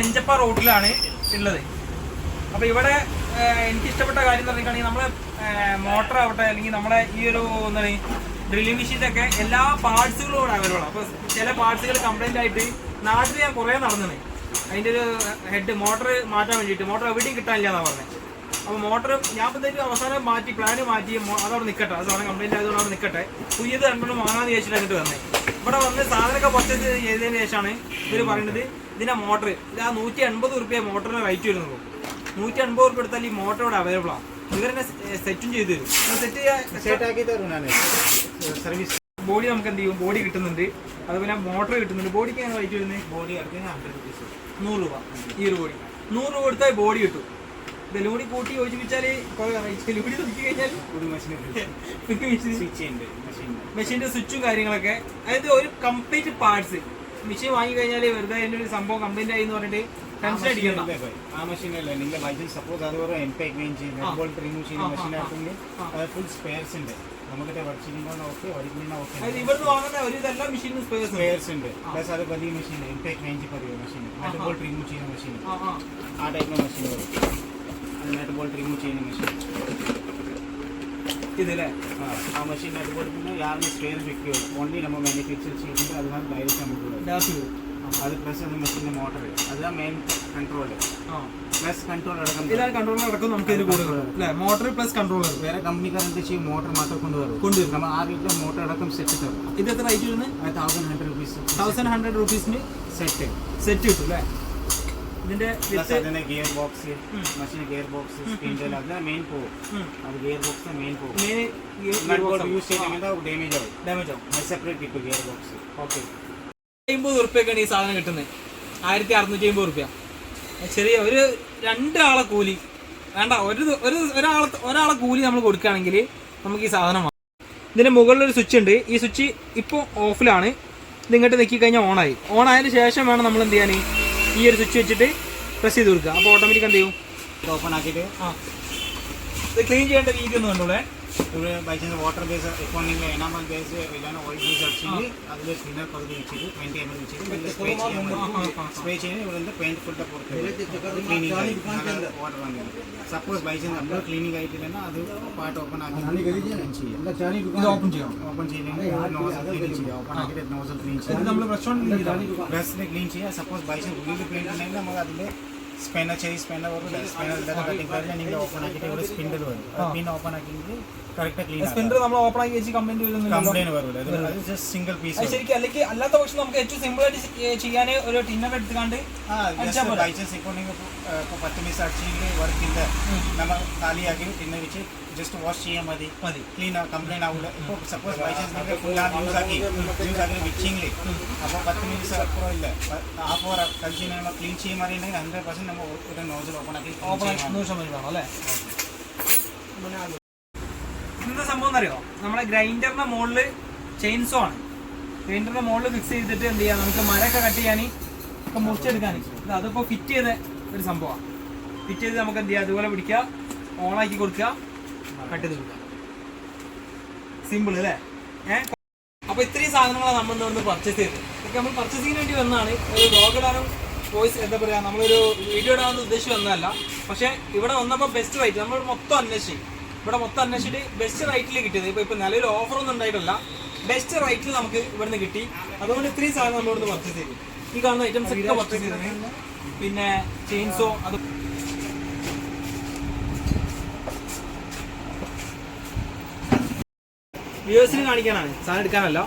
നെഞ്ചപ്പ റോഡിലാണ് ഉള്ളത്. അപ്പൊ ഇവിടെ എനിക്ക് ഇഷ്ടപ്പെട്ട കാര്യം എന്ന് പറഞ്ഞിട്ടുണ്ടെങ്കിൽ നമ്മളെ മോട്ടർ ആവട്ടെ അല്ലെങ്കിൽ നമ്മളെ ഈ ഒരു എന്താണ് ഡ്രില്ലിംഗ് മെഷീന്റെ ഒക്കെ എല്ലാ പാർട്സുകളും ഇവിടെ അവൈലബിൾ ആണ് അപ്പൊ ചില പാർട്സുകൾ കംപ്ലൈന്റ് ആയിട്ട് നാട്ടിൽ ഞാൻ കുറേ നടന്നത് അതിന്റെ ഒരു ഹെഡ് മോട്ടർ മാറ്റാൻ വേണ്ടിയിട്ട്. മോട്ടർ എവിടെയും കിട്ടാനില്ല എന്നാ പറഞ്ഞത് അപ്പൊ മോട്ടർ ഞാൻ ഇപ്പോഴത്തേക്ക് അവസാനം മാറ്റി പ്ലാന് മാറ്റി അതവിടെ നിൽക്കട്ടെ അത് സാധനം കംപ്ലൈന്റ് ആയതുകൊണ്ട് അവിടെ നിൽക്കട്ടെ പുതിയത് രണ്ടെണ്ണം വാങ്ങാന്ന് ചോദിച്ചിട്ട് അങ്ങോട്ട് വന്നേ. ഇവിടെ വന്ന് സാധനമൊക്കെ പർച്ചേസ് ചെയ്തതിന് ശേഷമാണ് ഇവർ പറയുന്നത് ഇതിന്റെ മോട്ടർ ഇത് ആ നൂറ്റി എൺപത് റുപ്യ മോട്ടറിന് റേറ്റ് വരുന്നുള്ളൂ. നൂറ്റി എൺപത് റുപ്യ എടുത്താൽ ഈ മോട്ടർ ഇവിടെ അവൈലബിൾ ആണ് ഇവരെന്നെ സെറ്റും ചെയ്തു തരും. സെറ്റ് സർവീസ് ബോഡി നമുക്ക് എന്ത് ചെയ്യും? ബോഡി കിട്ടുന്നുണ്ട്. അതുപോലെ മോട്ടർ കിട്ടുന്നുണ്ട്. ബോഡിക്ക് എങ്ങനെ റേറ്റ് വരുന്നത് ബോഡി ഇറക്കി ഹൺഡ്രഡ് റുപ്പീസ് നൂറ് രൂപ. ഈ ഒരു ബോഡി നൂറ് രൂപ കൊടുത്താൽ ബോഡി കിട്ടും. കൂടി കൂട്ടി യോജിപ്പിച്ചാൽ മെഷീന്റെ നോക്കി കഴിഞ്ഞാൽ ഒരു മെഷീൻ സ്വിച്ച് ഉണ്ട്. മെഷീൻ മെഷീന്റെ സ്വിച്ചും കാര്യങ്ങളൊക്കെ. അതായത് ഒരു കംപ്ലീറ്റ് പാർട്സ് മെഷീൻ വാങ്ങി കഴിഞ്ഞാൽ വെറുതെ അതിന്റെ ഒരു സംഭവം കംപ്ലൈന്റ് ആയി എന്ന് പറഞ്ഞിട്ട് ടെൻഷൻ അടിക്കണ്ട. ആ മെഷീനല്ല നിങ്ങൾ ബൈക്കിൽ സപ്പോസ് അതുപോലെ impact wrench bolt remove ചെയ്യുന്ന ഫുൾ സ്പെയർസ് ഉണ്ട്. നമുക്കിട്ട് വടിച്ചിരിക്കുമ്പോൾ ഓക്കെ വടിക്കുന്ന ഓക്കെ ഇവിടുന്ന് വാങ്ങുന്ന ഒരു ഇതെല്ലാം മെഷീനും സ്പെയർസ് സ്പെയർസ് ഉണ്ട്. പ്ലസ് അത് വലിയ മെഷീൻ എം പേക്ക് വേഞ്ച് പതിവ് മെഷീൻ നട്ട് ബോൾട്ട് റിമൂവ് ചെയ്യുന്ന മെഷീൻ ആ ടൈപ്പ് മെഷീൻ വരും നട്ട് ബോൾട്ട് റിമൂവ് ചെയ്യുന്ന മെഷീൻ ഇതല്ലേ? ആ മെഷീൻ ബോൾട്ട് പിന്നെ യാതൊരു സ്പെയർ വെക്കുകയോ ഓൺലി നമ്മൾ മാനുഫാക്ചർ ചെയ്യുന്നത് അതിനകത്ത് ഡയറക്റ്റ് നമുക്ക് അത് പ്ലസ് അത് മെഷീന്റെ മോട്ടർ അതാണ് മെയിൻ കൺട്രോൾ പ്ലസ് കൺട്രോൾ അടക്കം ഇതാണ് കൺട്രോളർ അടക്കം നമുക്ക് ഇതിന് കൂടുതൽ അല്ലേ? മോട്ടർ പ്ലസ് കൺട്രോളർ വേറെ കമ്പനിക്കാർ എന്താ ചെയ്യും? മോട്ടർ മാത്രം കൊണ്ടുവരും. കൊണ്ടുവരും. നമ്മൾ ആ വീട്ടിൽ മോട്ടർ അടക്കം സെറ്റ് തരും ഇത് എത്ര റേറ്റ് വരുന്നത്? Thousand hundred rupees thousand hundred റുപ്പീസിന് set set കിട്ടും അല്ലേ? ഇതിന്റെ gear box machine gear box spindle അതിന് മെയിൻ പോകും അത് ഗിയർ ബോക്സ് മെയിൻ പോകും യൂസ് ചെയ്യണമെങ്കിൽ ഡാമേജ് ആവും. ഡാമേജ് ആവും. സെപ്പറേറ്റ് കിട്ടും ഗിയർ ബോക്സ് ഓക്കെ അമ്പത് ഉറുപ്പ്യൊക്കെയാണ് ഈ സാധനം കിട്ടുന്നത്. ആയിരത്തി അറുന്നൂറ്റി അമ്പത് ഉറുപ്പ്യ. ചെറിയ ഒരു രണ്ടാളെ കൂലി. വേണ്ട ഒരു ഒരു ഒരാളെ ഒരാളെ കൂലി നമ്മൾ കൊടുക്കുകയാണെങ്കിൽ നമുക്ക് ഈ സാധനം വാങ്ങാം. ഇതിന്റെ മുകളിൽ ഒരു സ്വിച്ച് ഉണ്ട്. ഈ സ്വിച്ച് ഇപ്പോൾ ഓഫിലാണ്. ഇത് ഇങ്ങോട്ട് നെക്കി കഴിഞ്ഞാൽ ഓണായി. ഓൺ ആയതിനു ശേഷം വേണം നമ്മൾ എന്ത് ചെയ്യാൻ ഈ ഒരു സ്വിച്ച് വെച്ചിട്ട് പ്രസ് ചെയ്ത് കൊടുക്കുക. അപ്പോൾ ഓട്ടോമാറ്റിക് എന്ത് ചെയ്യും? ഓപ്പൺ ആക്കിയിട്ട്. ആ. ഇത് ക്ലീൻ ചെയ്യേണ്ട രീതി ഒന്ന് കണ്ടോളേ ഇവിടെ ബൈ ചാൻസ് വാട്ടർ ബേസ് ഇപ്പോൾ നിങ്ങൾ എനാമൽ ബേസ് ഇല്ലാണ്ട് ഓയിൽ ബേസ് അടിച്ചിട്ട് അതിൽ സ്പിന്നർ പകുതി വെച്ചിട്ട് ട്വന്റി എം എൽ വെച്ചിട്ട് സ്പ്രേ ചെയ്യാൻ സ്പ്രേ ചെയ്യുന്നത് ഇവിടെ പെയിന്റ് ഫുൾ പുറത്ത് ക്ലീനിങ് വാട്ടർ വന്നത് സപ്പോസ് ബൈ ചാൻസ് നമ്മൾ ക്ലീനിങ് ആയിട്ടില്ലെങ്കിൽ അത് പാർട്ട് ഓപ്പൺ ആക്കി ക്ലീൻ ചെയ്യാം ഇത് ഓപ്പൺ ചെയ്യാം ഓപ്പൺ ചെയ്യില്ലെങ്കിൽ നോസൽ ക്ലീൻ ചെയ്യാം ഓപ്പൺ ആക്കിയിട്ട് നോസൽ ക്ലീൻ ഇത് ചെയ്യാം നമ്മൾ ബ്രഷ് കൊണ്ട് ബ്രഷിനെ ക്ലീൻ ചെയ്യാം സപ്പോസ് ബൈ ചാൻസ് ഉള്ളിൽ പെയിന്റ് ഉണ്ടെങ്കിൽ നമുക്ക് അതിൽ സ്പെന്നർ ചെയ്ത് സ്പെന്നർ വരും സ്പെന്നർ ഇല്ലാത്ത കട്ടിങ് കാര്യം നിങ്ങൾ ഓപ്പൺ നമ്മൾ ആക്കി വെച്ച് കംപ്ലൈന്റ് വരുന്നില്ല. സിംഗിൾ പീസ് ശരിക്കും അല്ലെങ്കിൽ അല്ലാത്ത പക്ഷം നമുക്ക് ഏറ്റവും സിമ്പിൾ ആയിട്ട് ചെയ്യാൻ ഒരു ടിന്നർ എടുത്തുകൊണ്ട് അടിച്ചാ പോരെ? ബൈ ചാൻസ് ഇപ്പോൾ നിങ്ങൾ ഇപ്പോൾ പത്ത് മിനിറ്റ്സ് അടിച്ചെങ്കിൽ വർക്ക് ഇല്ല നമ്മൾ കാലിയാക്കി പിന്നെ വെച്ച് ജസ്റ്റ് വാഷ് ചെയ്യാൻ മതി. മതി. ക്ലീൻ കംപ്ലൈന്റ് ആവില്ല ഇപ്പോൾ സപ്പോസ് ബൈ ചാൻസ് നിങ്ങൾ ഫുൾ ആക്കി യൂസ് ആക്കി. യൂസ് ആക്കി വിച്ചിങ്ങിൽ അപ്പോൾ പത്ത് മിനിറ്റ്സ് അപ്പുറം ഇല്ല. ഹാഫ് അവർ കഴിച്ച് നമ്മൾ ക്ലീൻ ചെയ്യാൻ പറയുന്നെങ്കിൽ ഹൺഡ്രഡ് പെർസെന്റ് നമ്മൾ ഒരു നോസൽ ഓപ്പൺ ആക്കി ഓപ്പൺ ആക്കി നൂറ് ശതമാനം വേണം അല്ലേ? എന്താ സംഭവം അറിയോ നമ്മുടെ ഗ്രൈൻഡറിന്റെ മുകളിൽ ചെയിൻസോ ആണ്. ഗ്രൈൻഡറിന്റെ മുകളിൽ ഫിക്സ് ചെയ്തിട്ട് എന്ത് ചെയ്യാം? നമുക്ക് മരമൊക്കെ കട്ട് ചെയ്യാൻ ഒക്കെ മുറിച്ചെടുക്കാൻ ഇത് അതിപ്പോൾ ഫിറ്റ് ചെയ്ത ഒരു സംഭവമാണ് ഫിറ്റ് ചെയ്ത് നമുക്ക് എന്ത് ചെയ്യാം? അതുപോലെ പിടിക്കുക. ഓണാക്കി കൊടുക്കുക. കട്ട് ചെയ്ത് കൊടുക്കുക. സിമ്പിൾ അല്ലേ? ഏഹ് അപ്പോൾ ഇത്രയും സാധനങ്ങളാണ് നമ്മൾ ഇന്ന് പർച്ചേസ് ചെയ്തത്. ഇതൊക്കെ നമ്മൾ പർച്ചേസിങ്ങിന് വേണ്ടി വന്നാണ് ഒരു വ്ളോഗ് ഇടാനും വോയിസ് എന്താ പറയുക നമ്മളൊരു വീഡിയോ ഇടാൻ ഉദ്ദേശിച്ച് വന്നതല്ല. പക്ഷേ ഇവിടെ വന്നപ്പോൾ ബെസ്റ്റ് വൈറ്റ് നമ്മൾ മൊത്തം അന്വേഷിച്ചു. ഇവിടെ മൊത്തം അന്വേഷിച്ചിട്ട് ബെസ്റ്റ് റേറ്റിൽ കിട്ടിയത്. ഇപ്പോൾ ഇപ്പോൾ നിലവിൽ ഓഫർ ഒന്നും ഉണ്ടായിട്ടല്ല. ബെസ്റ്റ് റേറ്റിൽ നമുക്ക് ഇവിടുന്ന് കിട്ടി. അതുകൊണ്ട് ഇത്രയും സാധനം നമ്മൾ ഇവിടുന്ന് പർച്ചേസ് ചെയ്തു. ഈ കാണുന്ന ഐറ്റംസ് ഒക്കെ പർച്ചേസ് ചെയ്തത്. പിന്നെ ചെയിൻസോ അത് വ്യൂവേഴ്സിന് കാണിക്കാനാണ്. സാധനം എടുക്കാനല്ല.